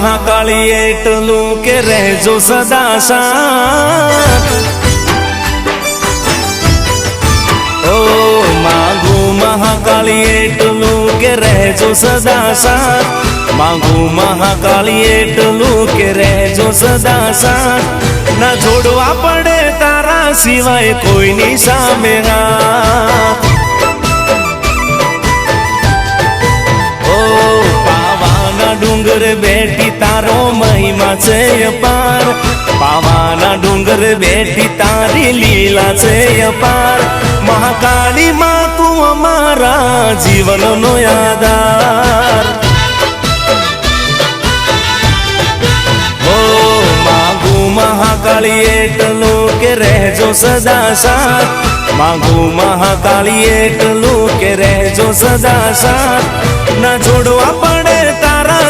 મહાકાળી એટલું કે રહેજો સદા સાથ ઓ માગુ મહાકાળી એટલું કે રહેજો સદા સાથ માગુ મહાકાળી એટલું કે રહેજો સદા સાથ ના જોડવા પડે તારા સિવાય કોઈની સામે હાથ ડુંગર બેઠી તારો મહિમા છે અપાર. પાવાના ડુંગર બેઠી તારી લીલા છે અપાર. મહાકાળી માં તું અમારા જીવનનો આધાર મહાકાળી એટલું કે રહેજો સદા સાથ. માગુ મહાકાળી એટલું કે રહેજો સદા સાથ. ના છોડવા પડે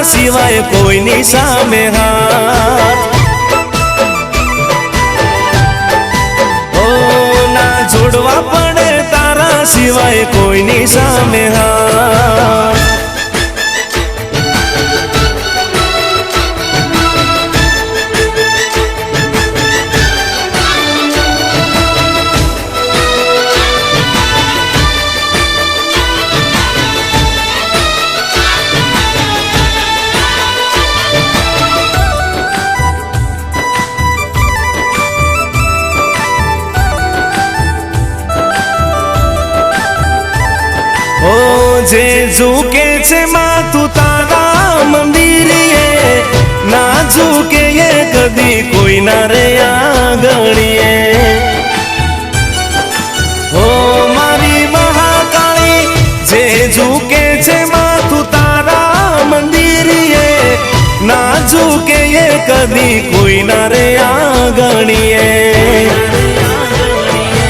તારા સિવાય કોઈની સામે હાથ. જોડવા પડે તારા સિવાય કોઈની સામે હાથ ઝૂકે છે માથું તારા મંદિરીએ ના ઝૂકે એ કદી કોઈ ના રે આગળીએ. હો મારી મહાકાળી, જે ઝૂકે છે માથું તારા મંદિરીએ ના ઝૂકે એ કદી કોઈ ના રે આગળીએ.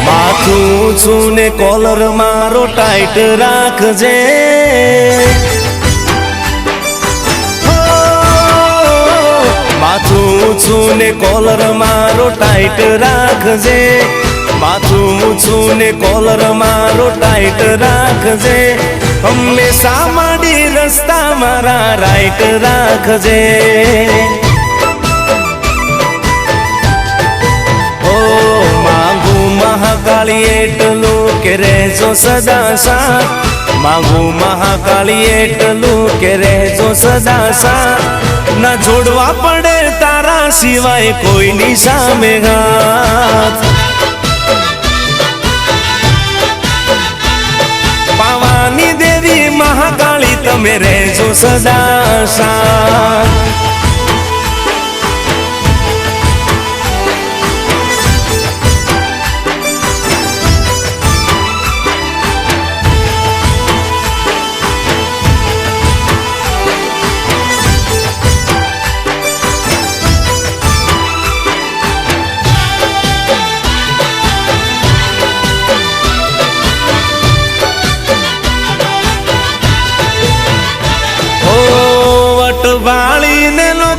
માથું છું ને કોલર મારો ટાઈટ રાખજે. માથું ઊંચું ને કોલર મારો ટાઈટ રાખજે. માથું ઊંચું ને કોલર મારો ટાઈટ રાખજે. હંમેશા માડી રસ્તા મારા રાઈટ રાખજે. ઓ માંગુ મહાકાળી એટલું કે રહેજો સદા સાથ માંગુ મહાકાળી એટલું કે રહેજો સદા સા ના જોડવા પડે તારા સિવાય કોઈની સામે હાથ. પાવાની દેવી મહાકાળી, તમે રહેજો સદા સાથ.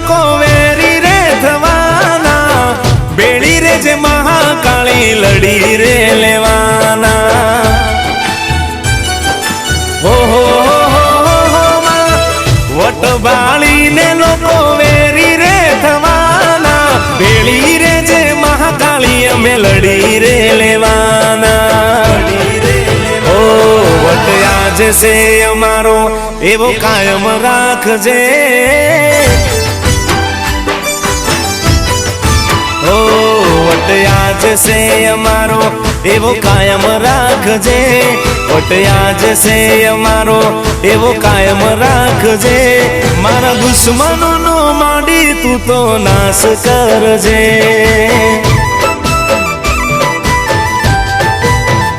વટવાળીને લોકો વેરી રે થવાના બેડી રે જે મહાકાળી, લડી રે લેવાના હો હો વટ. વટવાળીને લોકો વેરી રે થવાના બેડી રે જે મહાકાળી, અમે લડી રે લેવાના વટ આજ છે અમારો, એવો કાયમ રાખજે વટ આજ છે અમારો એવો કાયમ રાખજે આજ છે અમારો એવો કાયમ રાખજે મારા દુશ્મનો નો માંડી તું તો નાશ કરજે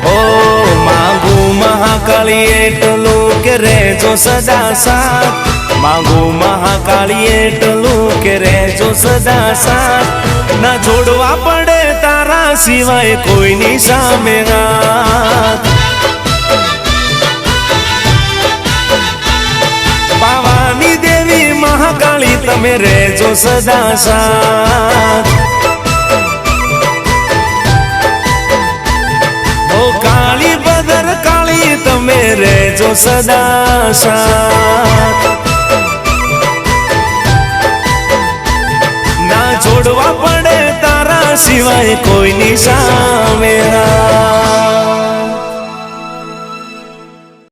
ઓ માગુ મહાકાળી એટલું કે રહેજો સદા સાથ માગુ મહાકાળી એટલું કે રહેજો સદા સાથ ના જોડવા પડે તારા સિવાય કોઈની સામે પાવાની દેવી મહાકાળી, તમે રહેજો સદા સાથ. કાળી બદર કાળી, તમે રહેજો સદા સાથ. સિવાય કોઈની સામે ના.